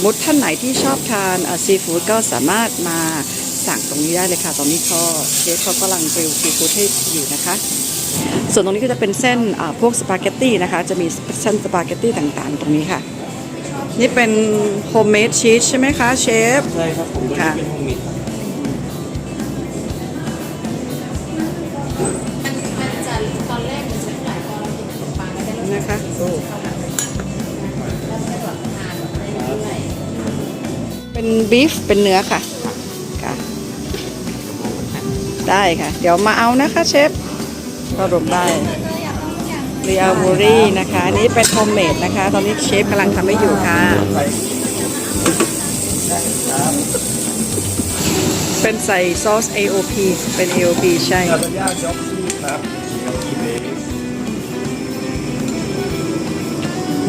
มมติท่านไหนที่ชอบทานซีฟู้ดก็สามารถมาสั่งตรงนี้ได้เลยค่ะ ตอนนี้ก็เชฟเขากำลังกริลซีฟู้ดให้อยู่นะคะ ส่วนตรงนี้ก็จะเป็นเส้นอ่าพวกสปาเกตตี้นะคะ จะมีเส้นสปาเกตตี้ต่างๆ ตรงนี้ค่ะ นี่เป็นโฮมเมดชีสใช่ไหมคะเชฟ ใช่ครับ ผมตัวค่ะนี้เป็นโฮมเมดครับมันจะตอ เป็นบีฟเป็นเนื้อค่ะค่ะ ได้ค่ะ เดี๋ยวมาเอานะคะเชฟก็รวมได้เรียบูรี่นะคะอันนี้เป็นโฮมเมดนะคะ ตอนนี้เชฟกำลังทำให้อยู่ค่ะ เป็นใส่ซอส AOP เป็น AOP ใช่ลาซานญ่าจ็อกซี่ครับ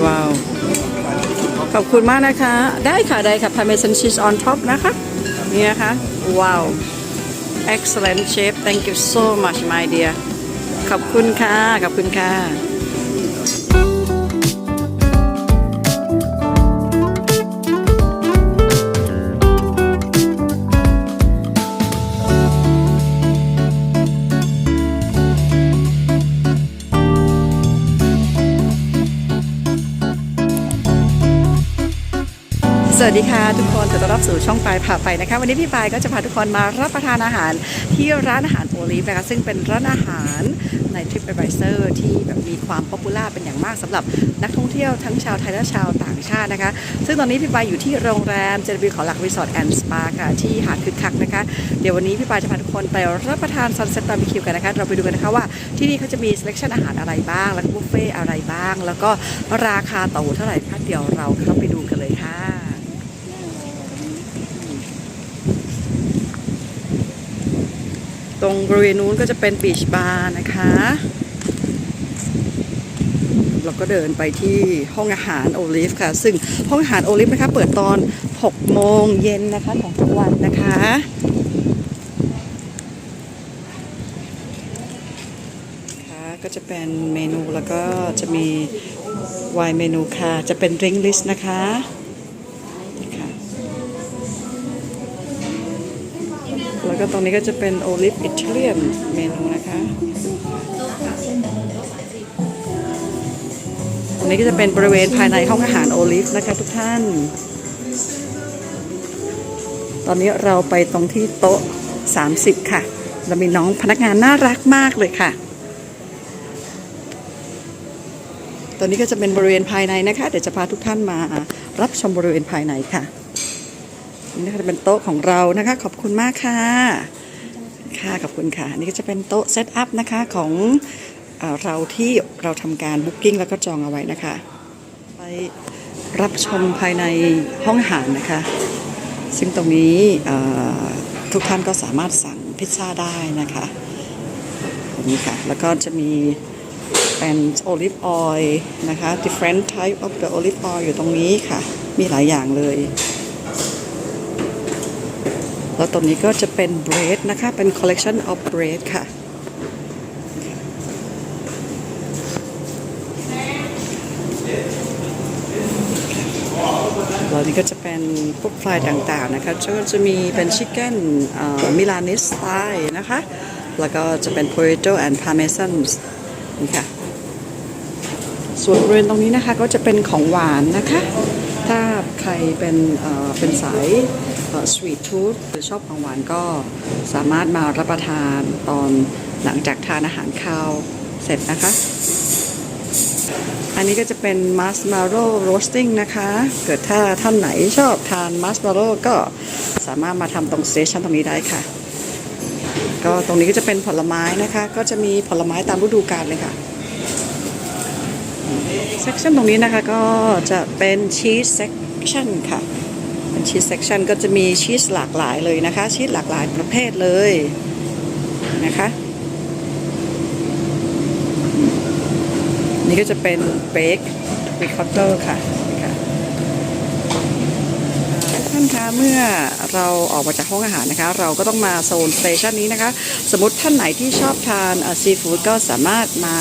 ว้าว ขอบคุณมากนะคะ ได้ค่ะได้ค่ะ Parmesan cheese on top นะคะ นี่นะคะ ว้าว excellent chef thank you so much my dear ขอบคุณค่ะ ขอบคุณค่ะ สวัสดีค่ะทุกคนขอต้อนรับสู่ช่องปลายพาไปนะคะ วันนี้พี่ปายก็จะพาทุกคนมารับประทานอาหารที่ร้านอาหารโอลิฟนะคะซึ่งเป็นร้านอาหารใน TripAdvisor ที่แบบมีความป๊อปปูล่าเป็นอย่างมากสำหรับนักท่องเที่ยวทั้งชาวไทยและชาวต่างชาตินะคะ ซึ่งตอนนี้พี่ปายอยู่ที่โรงแรมเจริญขอหลักรีสอร์ทแอนด์สปาค่ะที่หาดคึกคักนะคะ เดี๋ยววันนี้พี่ปายจะพาทุกคนไปรับประทานซันเซ็ตบาร์บีคิวกันนะคะเราไปดูกันนะคะว่าที่นี่เขาจะมี selection อาหารอะไรบ้างแล้วก็บุฟเฟ่อะไรบ้าง แล้วก็ราคาต่อหัวเท่าไหร่คะเดี๋ยวเราเข้าไปดูกันเลยค่ะ ตรงบริเวณนู้นก็จะเป็นบีชบาร์นะคะ เราก็เดินไปที่ห้องอาหารโอลิฟค่ะ ซึ่งห้องอาหารโอลิฟนะคะ เปิดตอน 6 โมงเย็นนะคะของทุกวันนะคะค่ะก็จะเป็นเมนูแล้วก็จะมีไวน์เมนูค่ะ จะเป็นดริงลิสต์นะคะ ก็ตรงนี้ก็จะเป็นโอลิฟอิตาเลียนเมนูนะคะตรงนี้ก็จะเป็นบริเวณภายในห้องอาหารโอลิฟนะคะทุกท่าน ตอนนี้เราไปตรงที่โต๊ะ 30 ค่ะ เรามีน้องพนักงานน่ารักมากเลยค่ะตอนนี้ก็จะเป็นบริเวณภายในนะคะ เดี๋ยวจะพาทุกท่านมารับชมบริเวณภายในค่ะ นี่นะคะจะเป็นโต๊ะของเรานะคะ ขอบคุณมากค่ะ ค่ะขอบคุณค่ะ นี่ก็จะเป็นโต๊ะเซตอัพนะคะของเอเราที่เราทำการบุ๊กิ้งแล้วก็จองเอาไว้นะคะ ไปรับชมภายในห้องอาหารนะคะ ซึ่งตรงนี้ทุกท่านก็สามารถสั่งพิซซ่าได้นะคะตรงนี้ค่ะ แล้วก็จะมีเป็นโอลิฟออยล์นะคะ different type of the olive oil อยู่ตรงนี้ค่ะ มีหลายอย่างเลย แล้วตรงนี้ก็จะเป็น bread นะคะ เป็น collection of bread ค่ะ แล้วนี่ก็จะเป็นพวกฟรายต่างๆนะคะก็จะมีเป็นชิคเก้นมิลานิสสไตล์นะคะ แล้วก็จะเป็น potato and parmesan นี่ค่ะ ส่วนบริเวณตรงนี้นะคะก็จะเป็นของหวานนะคะ ถ้าใครเป็นเป็นสายสวีททูธหรือชอบของหวานก็สามารถมารับประทานตอนหลังจากทานอาหารข้าวเสร็จนะคะ อันนี้ก็จะเป็นมัสมาโร่โรสติ้งนะคะ เกิดถ้าท่านไหนชอบทานมัสมาโร่ก็สามารถมาทำตรงสเตชันตรงนี้ได้ค่ะ ก็ตรงนี้ก็จะเป็นผลไม้นะคะ ก็จะมีผลไม้ตามฤดูกาลเลยค่ะ เซกชันตรงนี้นะคะก็จะเป็นชีสเซกชันค่ะเป็นชีสเซกชันก็จะมีชีสหลากหลายเลยนะคะ ชีสหลากหลายประเภทเลยนะคะ นี่ก็จะเป็นเบคริคอตเตอร์ค่ะท่านคะเมื่อเราออกมาจากห้องอาหารนะคะ เราก็ต้องมาโซนสเตชันนี้นะคะ สมมติท่านไหนที่ชอบทานซีฟู้ดก็สามารถมา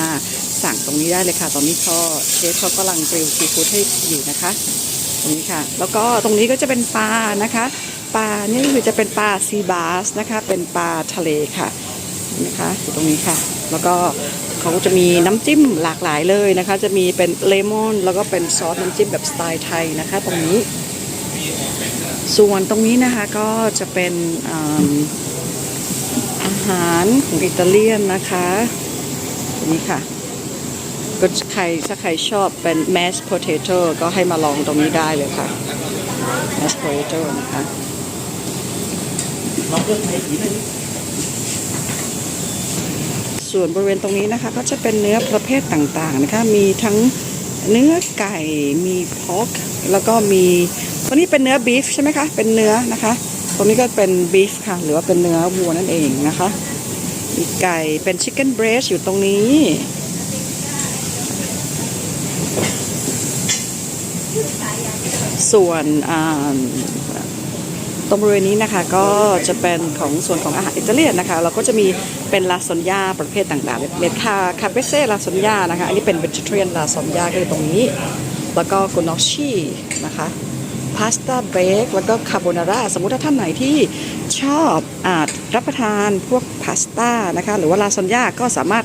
สั่งตรงนี้ได้เลยค่ะ ตอนนี้ก็เชฟเขากำลังกริลซีฟู้ดให้อยู่นะคะ ตรงนี่ค่ะ แล้วก็ตรงนี้ก็จะเป็นปลานะคะ ปลานี่คือจะเป็นปลาซีบาสนะคะ เป็นปลาทะเลค่ะนะคะอยู่ตรงนี้ค่ะ แล้วก็เขาจะมีน้ำจิ้มหลากหลายเลยนะคะ จะมีเป็นเลมอน แล้วก็เป็นซอสน้ำจิ้มแบบสไตล์ไทยนะคะ ตรงนี้ ส่วนตรงนี้นะคะก็จะเป็นอืมอาหารของอิตาเลียนนะคะ ตรงนี้ค่ะ ก็ใครถ้าใครชอบเป็น mashed potato ก็ให้มาลองตรงนี้ได้เลยค่ะ mashed potato นะคะลองเลือกไทยสีหนึงส่วนบริเวณตรงนี้นะคะก็จะเป็นเนื้อประเภทต่างๆนะคะ มีทั้งเนื้อไก่มีพอกแล้วก็มีตัวนี้เป็นเนื้อบีฟใช่ไหมคะ เป็นเนื้อนะคะ ตรงนี้ก็เป็นบีฟค่ะ หรือว่าเป็นเนื้อวัวนั่นเองนะคะ มีไก่เป็นชิคเก้นเบรสอยู่ตรงนี้ ส่วนตรงบริเวณนี้นะคะก็จะเป็นของส่วนของอาหารอิตาเลียนนะคะ เราก็จะมีเป็นลาซานญาประเภทต่างๆเมคาคาเปเซ่ลาซานญานะคะ อันนี้เป็น vegetarian ลาซานญาก็คือตรงนี้ แล้วก็กุนอชีนะคะพาสต้าเบกแล้วก็คาโบนาร่าสมมุติถ้าท่านไหนที่ชอบอาจรับประทานพวกพาสต้านะคะ หรือว่าลาซานญาก็สามารถ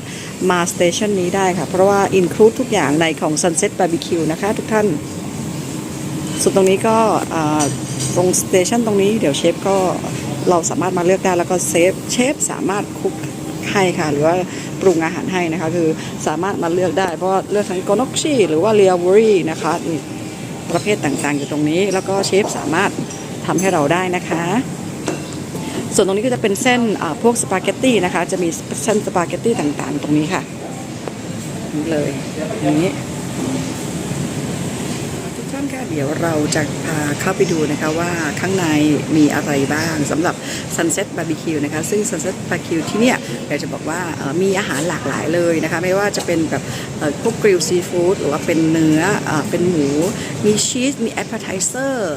มาสเตชันนี้ได้ค่ะ เพราะว่าอินคลูดทุกอย่างในของ Sunset Barbecue นะคะทุกท่าน ส่วนตรงนี้ก็ตรงสเตชันตรงนี้เดี๋ยวเชฟก็เราสามารถมาเลือกได้แล้วก็เซฟเชฟสามารถคุกให้ค่ะ หรือว่าปรุงอาหารให้นะคะ คือสามารถมาเลือกได้ เพราะเลือกทั้งโกนกชีหรือว่าเรียบรีนะคะมีประเภทต่างๆอยู่ตรงนี้ แล้วก็เชฟสามารถทำให้เราได้นะคะ ส่วนตรงนี้ก็จะเป็นเส้นพวกสปาเกตตี้นะคะ จะมีเส้นสปาเกตตี้ต่างๆ ตรงนี้ค่ะนี่เลยอย่างนี้ทุกท่านคะเดี๋ยวเราจะพาเข้าไปดูนะคะว่าข้างในมีอะไรบ้างสำหรับ Sunset Barbecue นะคะ ซึ่ง Sunset Barbecue ที่เนี่ยอยากจะบอกว่ามีอาหารหลากหลายเลยนะคะ ไม่ว่าจะเป็นแบบพวกกริลซีฟู้ดหรือว่าเป็นเนื้อเอ่อเป็นหมู มีชีสมีแอปเปอร์ไทเซอร์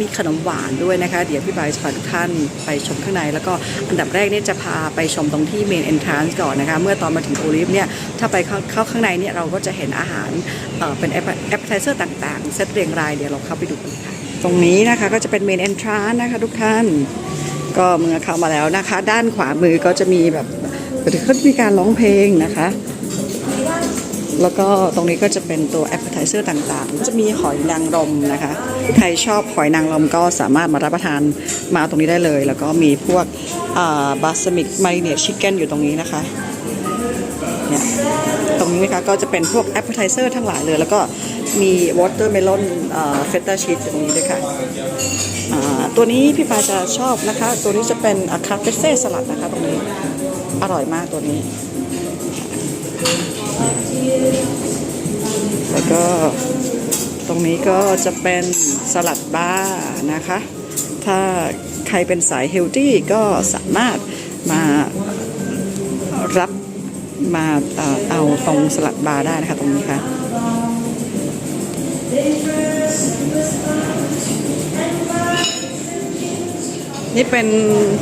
มีขนมหวานด้วยนะคะ เดี๋ยวพี่บายจะพาทุกท่านไปชมข้างใน แล้วก็อันดับแรกเนี่ยจะพาไปชมตรงที่ Main Entrance ก่อนนะคะ เมื่อตอนมาถึงโอลิฟเนี่ยถ้าไปเข้าเข้าข้างในเนี่ยเราก็จะเห็นอาหารเอ่อเป็นแอปเปอร์ไทเซอร์ต่างๆ เซตเรียงรายเดี๋ยวเราเข้าไปดูกันค่ะ ตรงนี้นะคะก็จะเป็น Main Entrance นะคะทุกท่านก็เมื่อเข้ามาแล้วนะคะ ด้านขวามือก็จะมีแบบเขามีการร้องเพลงนะคะ แล้วก็ตรงนี้ก็จะเป็นตัว appetizer ต่างๆ จะมีหอยนางรมนะคะ ใครชอบหอยนางรมก็สามารถมารับประทานมาตรงนี้ได้เลย แล้วก็มีพวกบาสมิกไมเนชิคเก้นอยู่ตรงนี้นะคะเนี่ยตรงนี้นะคะก็จะเป็นพวก appetizer ทั้งหลายเลย แล้วก็มี watermelon เฟตตาชีสตรงนี้ด้วยค่ะตัวนี้พี่ปาจะชอบนะคะ ตัวนี้จะเป็นคาเฟเซ่สลัดนะคะตรงนี้อร่อยมากตัวนี้ แล้วก็ตรงนี้ก็จะเป็นสลัดบาร์นะคะ ถ้าใครเป็นสายเฮลตี้ก็สามารถมารับมาเอ่อเอาตรงสลัดบาร์ได้นะคะตรงนี้ค่ะนี่เป็น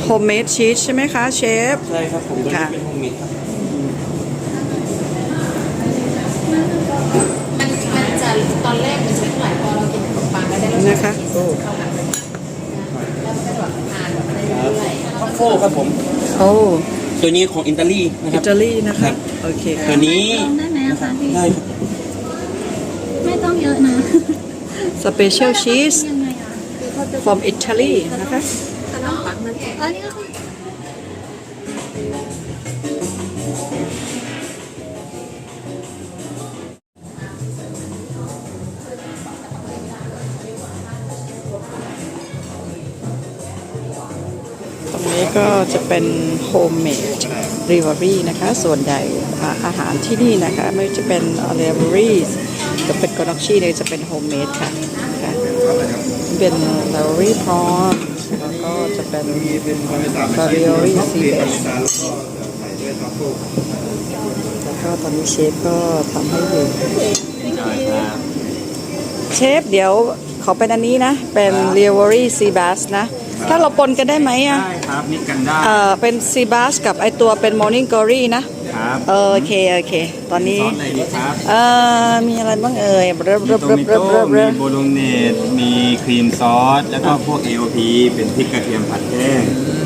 โฮมเมดชีสใช่ไหมคะเชฟ ใช่ครับ ผมตัวนี้ค่ะเป็นโฮมเมดครับมันมันจะต อนแรกมันใช้เท่าไหร่พอเรากินขนมปังแล้วได้รสชาตินะคะที่สุดเข้ากันเลยแล้วมันก็แบบทานแบบเรื่อยทัฟเฟิลครับผม โอ้ตัวนี้ของอิตาลีนะคอิรับ ตาลีนะครัคะบ โอเคตัค่ะวนี้ลองได้ไหมอะคะพี่ ได้ครับไม่ต้องเยอะนะสเปเชียลชีส ยังไงอะ from Italy นะคะแต่ต้องปักมันอันนี้ก็คือ ก็จะเป็นโฮมเมดริว a รี่นะคะ ส่วนใหญ่อ่าอาหารที่นี่นะคะ ไม่ว่าจะเป็นเรีว a รี่กับเป็นกอนอกชีเนี่ยจะเป็นโฮมเมดค่ะค่ะเป็นเรีว a รี่พรอนแล้วก็จะเป็นเป็นพาเมซานบาริโอรี่ซีเบสซานแล้วก็ใส่ด้วยทัฟเฟิลแล้วก็ตอนนี้เชฟก็ทำให้ดูใช่ครับเชฟเดี๋ยวขอเป็นอันนี้นะ เป็นเรีว a รี่ซีบัสนะ ถ้าเราปนกันได้ไหมอะ ได้ครับมิกกันได้เอ่อเป็นซีบัสกับไอตัวเป็นมอร์นิ่งกอรี่นะ ครับครับโอเค โอเค ตอนนี้ ซอสอะไรดีครับเอ่อมีอะไรบ้างเอ่ยเริ่มมีเริ่มโตเริ่มมิเริ่มโต้เริ่มมีเริ่มโบโลเนสมีครีมซอส แล้วก็พวก AOP เป็นพริกกระเทียมผัดแห้ง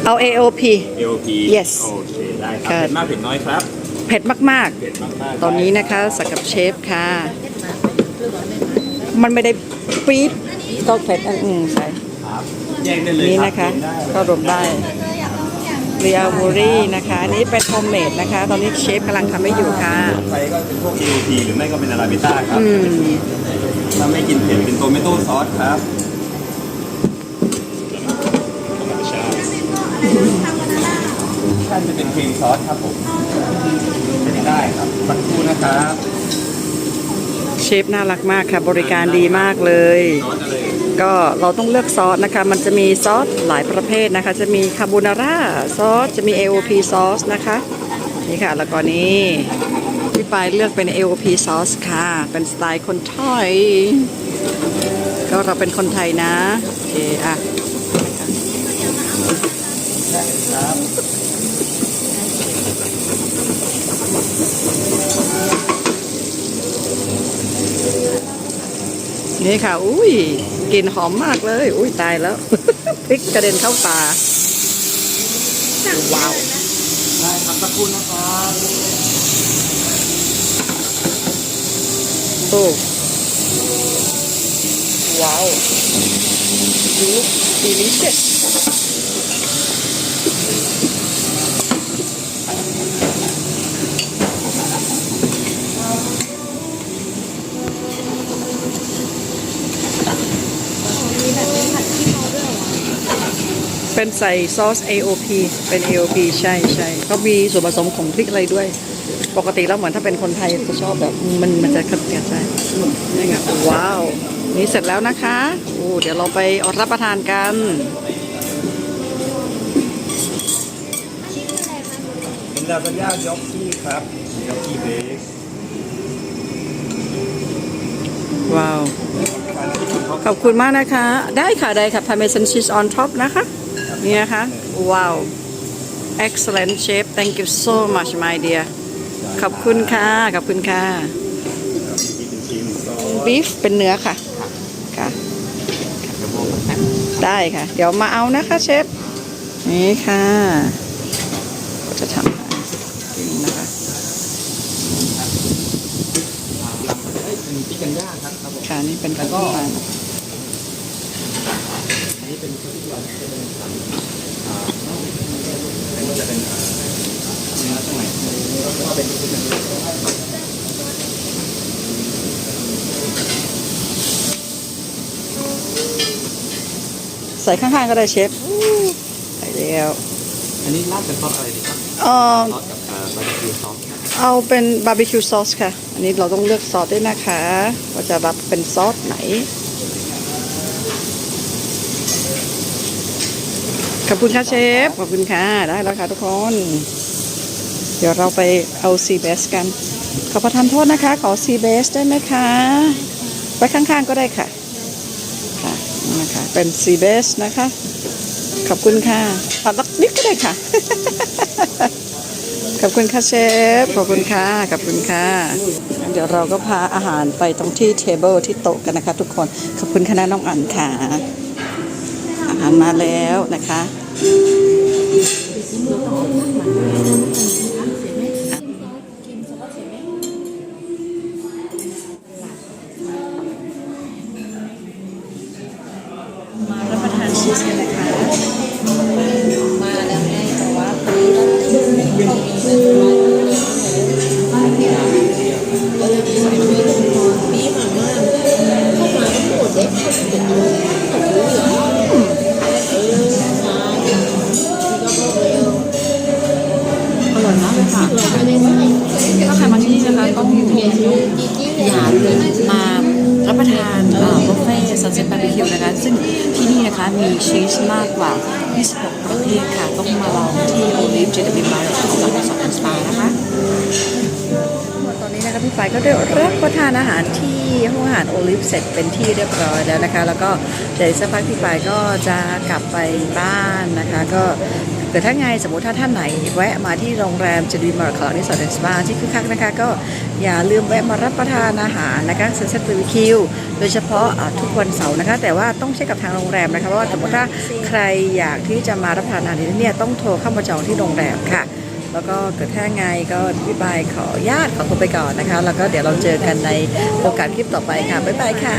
เอา AOP AOP Yes โอเคได้คครัรับบเผ็ดมากเผ็ดน้อยครับเผ็ดมาก เผ็ดมากๆๆตอนนี้นะคะสักกับเชฟค่ะ มันไม่ได้ปี๊ดต้องเผ็ดอันอืมใส่ นี่ครับนะคะรวมได้ก็รวมได้เรียบูรี่นะคะอันนี้เป็นโฮมเมดนะคะ ตอนนี้เชฟกำลังทำให้อยู่ค่ะไปก็เป็นพวก AOP หรือไม่ก็เป็นอาราบิต้าครับอืมถ้าไม่กินเผ็ดเป็นโตมิโต้ซอสครับท่านจะเป็นครีมซอสครับผมไม่ได้ครับสักครู่นะครับ เชฟน่ารักมากค่ะ บริการดีมากเลย ซอสอะไร ก็เราต้องเลือกซอสนะคะ มันจะมีซอสหลายประเภทนะคะ จะมีคาโบนาร่าซอส จะมี AOP ซอสนะคะ นี่ค่ะ แล้วก็นี้พี่ปายเลือกเป็น AOP ซอสค่ะ เป็นสไตล์คนไทย ก็เราเป็นคนไทยนะ โอเค อะนี่ค่ะ อุ้ย กลิ่นหอมมากเลย อุ้ยตายแล้ว พริกกระเด็นเข้าตาว้าวได้ครับตะกูลนะครับโอ้ว้าวดูดีลิเชส ป็นใส่ซอส AOP เป็น AOP ใช่ใช่เขามีส่วนผสมของพริกอะไรด้วย ปกติแล้วเหมือนถ้าเป็นคนไทยจะชอบแบบมันมันจะขัดเกลียดใจนี่ไงว้าว นี่เสร็จแล้วนะคะโอ้เดี๋ยวเราไปรับประทานกันเป็นลาซานญ่ายอกกี้ครับยอกกี้เบสว้าว ขอบคุณมากนะคะ ได้ค่ะ ได้ค่ะ parmesan cheese on top นะคะ นี่นะคะ ว้าว excellent chef thank you so much my dear ขอบคุณค่ะ ขอบคุณค่ะเป็นครีมซอส beef เป็นเนื้อค่ะ ค่ะ ได้ค่ะ เดี๋ยวมาเอานะคะเชฟ นี่ค่ะ ก็จะทำให้นี่นะคะเป็นพิกันย่าครับครับผมค่ะนี่เป็นกระแล้วก็ก็อัน นี้เป็นคือที่เราจะเป็นสามอ่าอันนี้จะเป็นเนื้อข้างในแล้วก็เป็นที่เป็นใส่ข้างๆก็ได้เชฟอู้ใส่แล้วอันนี้ราดเป็นซอสอะไรดีครับเอ่อซอสกับอ่าบาร์บีคิวซอสเอาเป็นบาร์บีคิวซอสค่ะ อันนี้เราต้องเลือกซอสด้วยนะคะ ว่าจะรับเป็นซอสไหน ขอบคุณค่ะเชฟ ขอบคุณค่ะ ได้แล้วค่ะทุกคน เดี๋ยวเราไปเอาซีเบสกัน ขอประทานโทษนะคะ ขอซีเบสได้ไหมคะ ไว้ข้างๆก็ได้ค่ะ ค่ะนะคะเป็นซีเบสนะคะ ขอบคุณค่ะปัดลักนิดก็ได้ค่ะ ขอบคุณค่ะเชฟ ขอบคุณค่ะ ขอบคุณค่ะ เดี๋ยวเราก็พาอาหารไปตรงที่เทเบิลที่โต๊ะกันนะคะ ทุกคน ขอบคุณคณะน้องอันค่ะาหารมาแล้วนะคะมารับประทานชีสกันนะคะมาแล้วไงแต่ว่าปีแล้วที่มันมีมันเออปีมันมีปีมันมากเข้ามาทั้งหมดเด็กเขาถึงเอาเขารู้เหรอ มากเลยค่ะเราไม่ได้ใส่ถ้าใครมาที่นี่นะคะต้องอย่าลืมมารับประทานบุฟเฟ่ซันเซ็ตบาร์บีคิวนะคะ ซึ่งที่นี่นะคะมีชีสมากกว่า 26 ประเภทค่ะ ต้องมาลองที่โอลิฟเจดบินบาร์ที่สองสองสปานะคะตอนนี้นะคะพี่ฝ่ายก็ได้รับประทานอาหารที่ห้องอาหารโอลิฟเสร็จเป็นที่เรียบร้อยแล้วนะคะ แล้วก็เดี๋ยวสักพักพี่ฝ่ายก็จะกลับไปบ้านนะคะ ก็ เกิดถ้าไงสมมติถ้าท่านไหนแวะมาที่โรงแรมจดีมาร์คของนิสสันสปาที่คึกคักนะคะ ก็อย่าลืมแวะมารับประทานอาหารนะคะเซนเซอร์บีคิวโดยเฉพาะทุกวันเสาร์นะคะ แต่ว่าต้องเช็คกับทางโรงแรมนะคะเพราะว่าสมมติถ้าใครอยากที่จะมารับประทานอาหารที่นี่เนี่ยต้องโทรเข้ามาจองที่โรงแรมค่ะแล้วก็เกิดถ้าไงก็พี่บายขอญาตขอตัวไปก่อนนะคะ แล้วก็เดี๋ยวเราเจอกันในโอกาสคลิปต่อไปค่ะ บ๊ายบายค่ะ